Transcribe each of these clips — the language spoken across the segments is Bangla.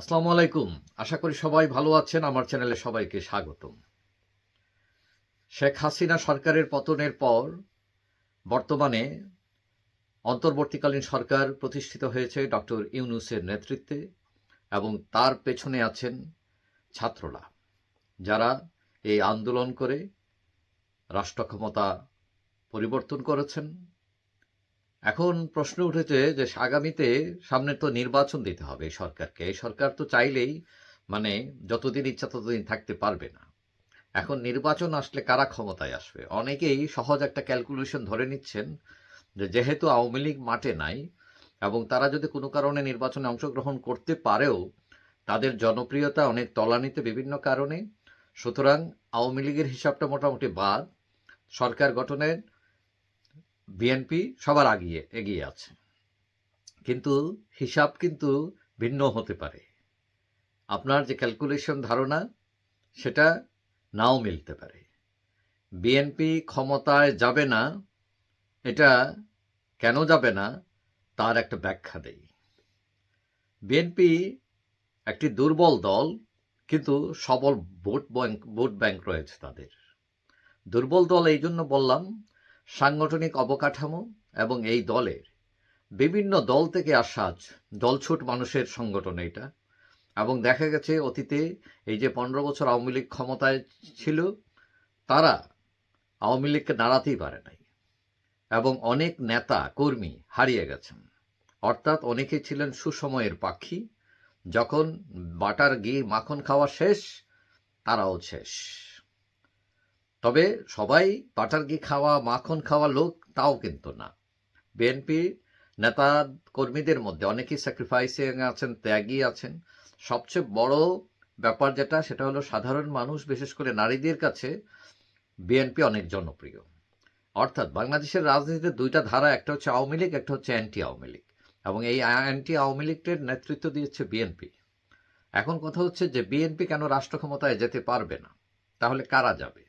আসসালামু আলাইকুম। আশা করি সবাই ভালো আছেন। আমার চ্যানেলে সবাইকে স্বাগতম। শেখ হাসিনা সরকারের পতনের পর বর্তমানে অন্তর্বর্তীকালীন সরকার প্রতিষ্ঠিত হয়েছে ডক্টর ইউনুসের নেতৃত্বে এবং তার পেছনে আছেন ছাত্ররা, যারা এই আন্দোলন করে রাষ্ট্র ক্ষমতা পরিবর্তন করেছেন। এখন প্রশ্ন উঠেছে যে আগামীতে সামনে তো নির্বাচন দিতে হবে সরকারকে। সরকার তো চাইলেই মানে যতদিন ইচ্ছা ততদিন থাকতে পারবে না। এখন নির্বাচন আসলে কারা ক্ষমতায় আসবে? অনেকেই সহজ একটা ক্যালকুলেশন ধরে নিচ্ছেন যে যেহেতু আওয়ামী লীগ মাঠে নাই এবং তারা যদি কোনো কারণে নির্বাচনে অংশগ্রহণ করতে পারেও তাদের জনপ্রিয়তা অনেক তলানিতে বিভিন্ন কারণে। সুতরাং আওয়ামী লীগের হিসাবটা মোটামুটি বাদ। সরকার গঠনের বিএনপি সবার আগিয়ে, এগিয়ে আছে। কিন্তু হিসাব কিন্তু ভিন্ন হতে পারে। আপনার যে ক্যালকুলেশন ধারণা, সেটা নাও মিলতে পারে। বিএনপি ক্ষমতায় যাবে না, এটা কেন যাবে না, তার একটা ব্যাখ্যা দেই। বিএনপি একটি দুর্বল দল, কিন্তু সবল ভোট ব্যাংক ভোট ব্যাংক রয়েছে তাদের। দুর্বল দল এই জন্য বললাম সাংগঠনিক অবকাঠামো এবং এই দলের বিভিন্ন দল থেকে আসা দলছুট মানুষের সংগঠন এটা। এবং দেখা গেছে অতীতে এই যে পনেরো বছর আওয়ামী লীগ ক্ষমতায় ছিল, তারা আওয়ামী লীগকে নাড়াতেই পারে নাই। এবং অনেক নেতা, কর্মী হারিয়ে গেছেন। অর্থাৎ অনেকে ছিলেন সুসময়ের পাখি যখন বাটার ঘি মাখন খাওয়া শেষ, তারাও শেষ। তবে সবাই বাটার ঘি খাওয়া, মাখন খাওয়া লোক তাও কিন্তু না। বিএনপি নেতা কর্মীদের মধ্যে অনেকেই স্যাক্রিফাইসিং আছেন, ত্যাগী আছেন। সবচেয়ে বড় ব্যাপার যেটা, সেটা হলো সাধারণ মানুষ, বিশেষ করে নারীদের কাছে বিএনপি অনেক জনপ্রিয়। অর্থাৎ বাংলাদেশের রাজনীতিতে দুইটা ধারা, একটা হচ্ছে আওয়ামী লীগ, একটা হচ্ছে অ্যান্টি আওয়ামী লীগ। এবং এই অ্যান্টি আওয়ামী লীগের নেতৃত্ব দিয়েছে বিএনপি এখন কথা হচ্ছে যে বিএনপি কেন রাষ্ট্র ক্ষমতায় যেতে পারবে না? তাহলে কারা যাবে?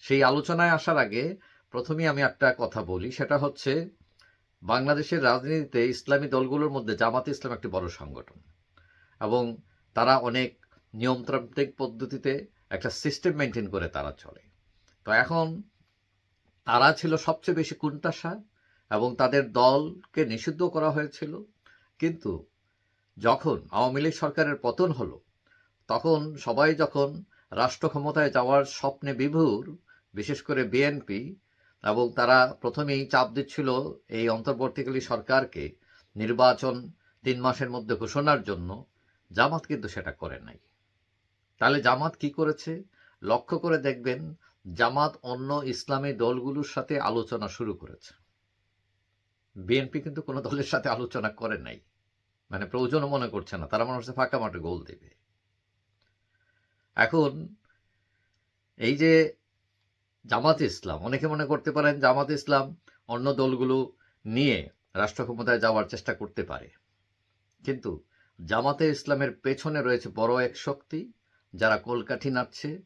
সেই আলোচনায় আসার আগে প্রথমেই আমি একটা কথা বলি, সেটা হচ্ছে বাংলাদেশের রাজনীতিতে ইসলামী দলগুলোর মধ্যে জামাত ইসলাম একটি বড় সংগঠন এবং তারা অনেক নিয়মতান্ত্রিক পদ্ধতিতে একটা সিস্টেম মেনটেন করে তারা চলে। তো এখন তারা ছিল সবচেয়ে বেশি কুণ্ঠাসা এবং তাদের দলকে নিষিদ্ধ করা হয়েছিল। কিন্তু যখন আওয়ামী লীগ সরকারের পতন হলো, তখন সবাই যখন রাষ্ট্র ক্ষমতায় যাওয়ার স্বপ্নে বিভোর বিশেষ করে বিএনপি এবং তারা প্রথমেই চাপ দিচ্ছিল এই অন্তর্বর্তীকালী সরকারকে নির্বাচন তিন মাসের মধ্যে ঘোষণার জন্য। জামাত কিন্তু সেটা করে নাই। তাহলে জামাত কি করেছে? লক্ষ্য করে দেখবেন, জামাত অন্য ইসলামী দলগুলোর সাথে আলোচনা শুরু করেছে। বিএনপি কিন্তু কোনো দলের সাথে আলোচনা করে নাই। মানে প্রয়োজনও মনে করছে না। তারা মনে হচ্ছে ফাঁকা মাঠে গোল দেবে। এখন এই যে জামাত ইসলাম, অনেকে মনে করতে পারেন জামাত ইসলাম অন্য দলগুলো নিয়ে রাষ্ট্র ক্ষমতায় যাওয়ার চেষ্টা করতে পারে। কিন্তু জামাতে ইসলামের পেছনে রয়েছে বড় এক শক্তি যারা কলকাঠি নাড়ছে,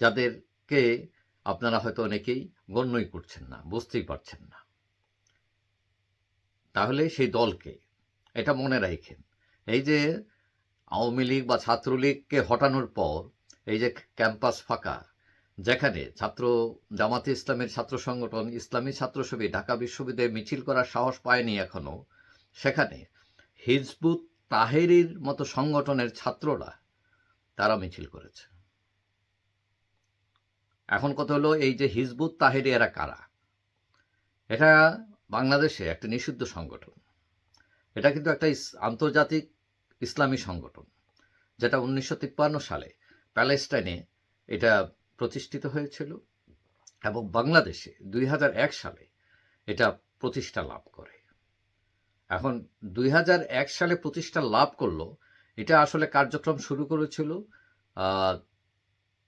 যাদেরকে আপনারা হয়তো অনেকেই গণ্যই করছেন না, বুঝতেই পারছেন না। তাহলে সেই দলকে এটা মনে রাখেন। এই যে আওয়ামী লীগ বা ছাত্রলীগকে হটানোর পর এই যে ক্যাম্পাস ফাঁকা যেখানে ছাত্র জামাতে ইসলামের ছাত্র সংগঠন ইসলামী ছাত্র ছবি ঢাকা বিশ্ববিদ্যালয়ে মিছিল করার সাহস পায়নি এখনও। সেখানে হিজবুত তাহেরির মতো সংগঠনের ছাত্ররা তারা মিছিল করেছে। এখন কথা হলো এই যে হিজবুত তাহেরি এরা কারা? এটা বাংলাদেশে একটা নিষিদ্ধ সংগঠন। এটা কিন্তু একটা আন্তর্জাতিক ইসলামী সংগঠন। যেটা উনিশশো তিপ্পান্ন সালে প্যালেস্টাইনে এটা প্রতিষ্ঠিত হয়েছিল এবং বাংলাদেশে দুই হাজার এক সালে এটা প্রতিষ্ঠা লাভ করে। এখন দুই হাজার এক সালে প্রতিষ্ঠা লাভ করল, এটা আসলে কার্যক্রম শুরু করেছিল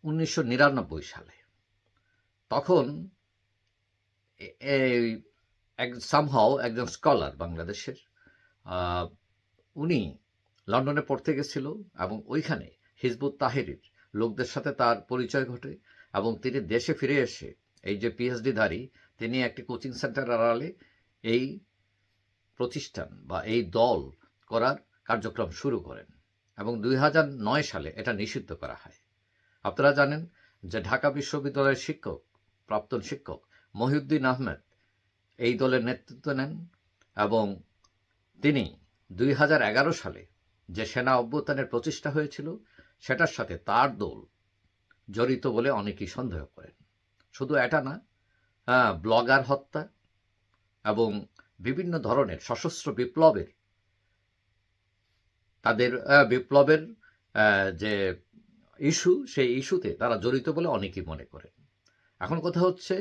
উনিশশো নিরানব্বই সালে। তখন এক সামহাও একজন স্কলার বাংলাদেশের উনি লন্ডনে পড়তে গেছিল এবং ওইখানে হিজবুত তাহেরির লোকদের সাথে তার পরিচয় ঘটে এবং তিনি দেশে ফিরে এসে এই যে পিএইচডিধারী তিনি একটি কোচিং সেন্টার আড়ালে এই প্রতিষ্ঠান বা এই দল করার কার্যক্রম শুরু করেন এবং দুই সালে এটা নিষিদ্ধ করা হয়। আপনারা জানেন যে ঢাকা বিশ্ববিদ্যালয়ের শিক্ষক, প্রাক্তন শিক্ষক মহিউদ্দিন আহমেদ এই দলের নেতৃত্ব নেন এবং তিনি দুই হাজার এগারো সালে যে সেনা অভ্যুত্থানের প্রচেষ্টা হয়েছিল সেটার সাথে তার দল জড়িত বলে অনেকেই সন্দেহ করেন। শুধু এটা না হ্যাঁ, ব্লগার হত্যা এবং বিভিন্ন ধরনের সশস্ত্র বিপ্লবের তাদের বিপ্লবের যে ইস্যু সেই ইস্যুতে তারা জড়িত বলে অনেকেই মনে করেন। এখন কথা হচ্ছে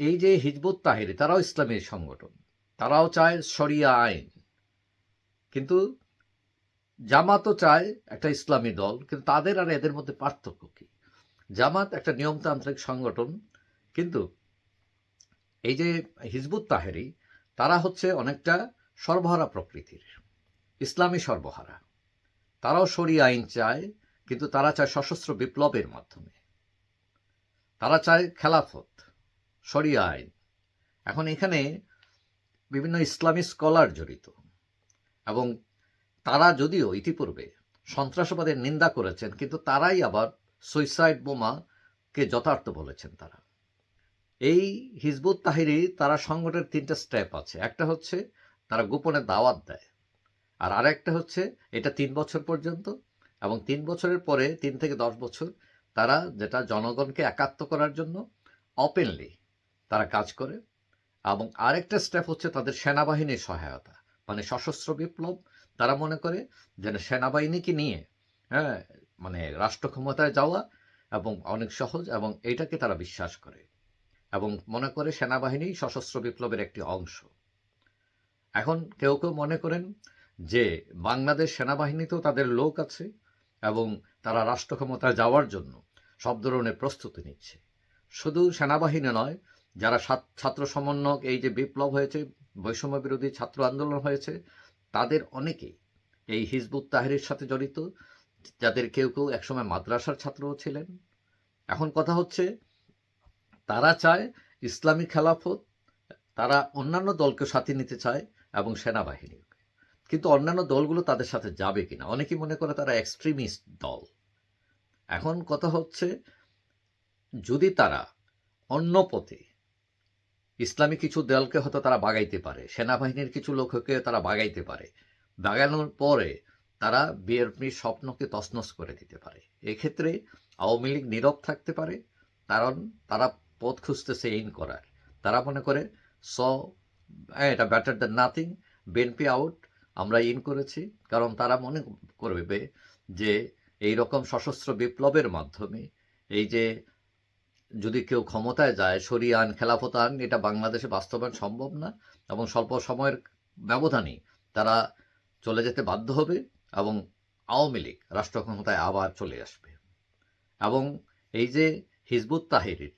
এই যে হিজবুত তাহিরি তারাও ইসলামী সংগঠন তারাও চায় শরিয়া আইন। কিন্তু জামাতও চায় একটা ইসলামী দল, কিন্তু তাদের আর এদের মধ্যে পার্থক্য কি? জামাত একটা নিয়মতান্ত্রিক সংগঠন, কিন্তু এই যে হিজবুত তাহেরি, তারা হচ্ছে অনেকটা সর্বহারা প্রকৃতির, ইসলামী সর্বহারা তারাও শরিয়া আইন চায়, কিন্তু তারা চায় সশস্ত্র বিপ্লবের মাধ্যমে। তারা চায় খেলাফত, শরিয়া আইন। এখন এখানে বিভিন্ন ইসলামী স্কলার জড়িত, এবং তারা যদিও ইতিপূর্বে সন্ত্রাসবাদের নিন্দা করেছেন, কিন্তু তারাই আবার সুইসাইড বোমাকে যথার্থ বলেছেন তারা। এই হিজবুত তাহিরি তারা সংগঠনের তিনটা স্টেপ আছে। একটা হচ্ছে তারা গোপনে দাওয়াত দেয়, আর আরেকটা হচ্ছে এটা তিন বছর পর্যন্ত, এবং তিন বছরের পরে, তিন থেকে দশ বছর, তারা যেটা জনগণকে একাত্ম করার জন্য ওপেনলি তারা কাজ করে, এবং আরেকটা স্টেপ হচ্ছে তাদের সেনাবাহিনীর সহায়তা মানে সশস্ত্র বিপ্লব তারা মনে করে যেন সেনাবাহিনীকে নিয়ে হ্যাঁ মানে রাষ্ট্র ক্ষমতায় যাওয়া এবং অনেক সহজ এবং এটাকে তারা বিশ্বাস করে এবং মনে করে সেনাবাহিনী সশস্ত্র বিপ্লবের একটি অংশ। এখন কেউ কেউ মনে করেন যে বাংলাদেশ সেনাবাহিনীতেও তাদের লোক আছে এবং তারা রাষ্ট্র ক্ষমতায় যাওয়ার জন্য সব ধরনের প্রস্তুতি নিচ্ছে। শুধু সেনাবাহিনী নয়, যারা ছাত্র সমন্বয়ক, এই যে বিপ্লব হয়েছে বৈষম্য বিরোধী ছাত্র আন্দোলন হয়েছে তাদের অনেকেই এই হিজবুত তাহেরির সাথে জড়িত, যাদের কেউ কেউ একসময় মাদ্রাসার ছাত্রও ছিলেন। এখন কথা হচ্ছে, তারা চায় ইসলামী খেলাফত, তারা অন্যান্য দলকে সাথে নিতে চায় এবং সেনাবাহিনী কিন্তু অন্যান্য দলগুলো তাদের সাথে যাবে কিনা? অনেকেই মনে করে তারা এক্সট্রিমিস্ট দল। এখন কথা হচ্ছে, যদি তারা অন্য পথে ইসলামী কিছু দলকে হয়তো তারা বাগাইতে পারে, সেনাবাহিনীর কিছু লোককে তারা বাগাইতে পারে। বাগানোর পরে তারা বিএনপির স্বপ্নকে তছনছ করে দিতে পারে। এক্ষেত্রে আওয়ামী লীগ নীরব থাকতে পারে, কারণ তারা পথ খুঁজতেছে ইন করার। তারা মনে করে, স এটা better than nothing BNP out আমরা ইন করেছি। কারণ তারা মনে করবে যে এই রকম সশস্ত্র বিপ্লবের মাধ্যমে এই যে যদি কেউ ক্ষমতায় যায়, সরিয়ে আন খেলাফত আন এটা বাংলাদেশে বাস্তবায়ন সম্ভব না এবং স্বল্প সময়ের ব্যবধানেই তারা চলে যেতে বাধ্য হবে এবং আওয়ামী লীগ রাষ্ট্র ক্ষমতায় আবার চলে আসবে। এবং এই যে হিজবুত তাহিরির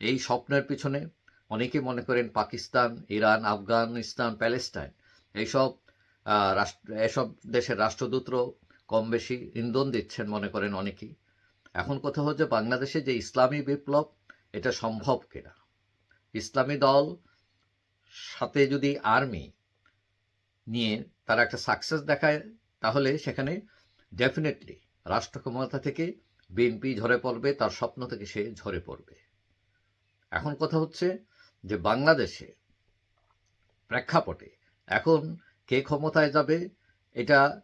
এই স্বপ্নের পিছনে অনেকে মনে করেন পাকিস্তান, ইরান, আফগানিস্তান, প্যালেস্টাইন, এইসব রাষ্ট্র এসব দেশের রাষ্ট্রদূতরাও কম বেশি ইন্ধন দিচ্ছেন মনে করেন অনেকেই। এখন কথা হচ্ছে বাংলাদেশে যে ইসলামী বিপ্লব, এটা সম্ভব কিনা? ইসলামী দল সাথে যদি আর্মি নিয়ে তারা একটা সাকসেস দেখায়, তাহলে সেখানে ডেফিনেটলি রাষ্ট্র ক্ষমতা থেকে বিএনপি ঝরে পড়বে, তার স্বপ্ন থেকে সে ঝরে পড়বে। এখন কথা হচ্ছে যে বাংলাদেশে প্রেক্ষাপটে এখন কে ক্ষমতায় যাবে, এটা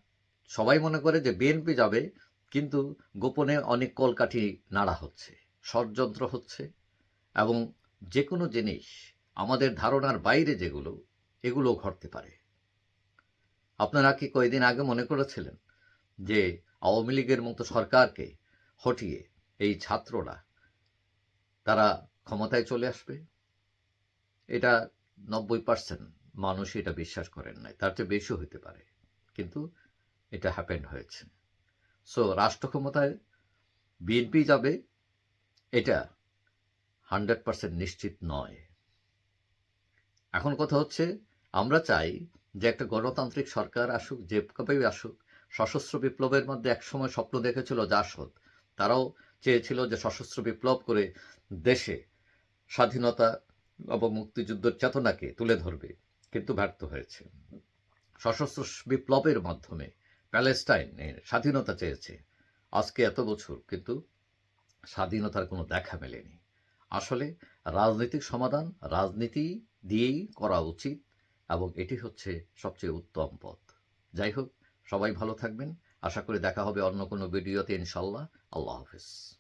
সবাই মনে করে যে বিএনপি যাবে কিন্তু গোপনে অনেক কলকাঠি নাড়া হচ্ছে, ষড়যন্ত্র হচ্ছে এবং যে কোনো জিনিস আমাদের ধারণার বাইরে যেগুলো এগুলো ঘটতে পারে। আপনারা কি কয়েকদিন আগে মনে করেছিলেন যে আওয়ামী লীগের মতো সরকারকে হটিয়ে এই ছাত্ররা তারা ক্ষমতায় চলে আসবে? এটা নব্বই পার্সেন্ট মানুষ এটা বিশ্বাস করেন নাই, তার চেয়ে বেশি হতে পারে। কিন্তু এটা হ্যাপেন্ড হয়েছে। সো রাষ্ট্র ক্ষমতায় বিএনপি যাবে, এটা হান্ড্রেড পার্সেন্ট নিশ্চিত নয়। এখন কথা হচ্ছে, আমরা চাই যে একটা গণতান্ত্রিক সরকার আসুক, যে কবেই আসুক, সশস্ত্র বিপ্লবের মধ্যে একসময় স্বপ্ন দেখেছিল জাসদ। তারাও চেয়েছিল যে সশস্ত্র বিপ্লব করে দেশে স্বাধীনতা এবং মুক্তিযুদ্ধের চেতনাকে তুলে ধরবে, কিন্তু ব্যর্থ হয়েছে। সশস্ত্র বিপ্লবের মাধ্যমে প্যালেস্টাইনের স্বাধীনতা চেয়েছে। আজকে এত বছর কিন্তু স্বাধীনতার কোনো দেখা মেলেনি। আসলে রাজনৈতিক সমাধান রাজনীতি দিয়েই করা উচিত এবং এটি হচ্ছে সবচেয়ে উত্তম পথ। যাই হোক, সবাই ভালো থাকবেন। আশা করি দেখা হবে অন্য কোনো ভিডিওতে ইনশাল্লাহ আল্লাহ হাফিজ।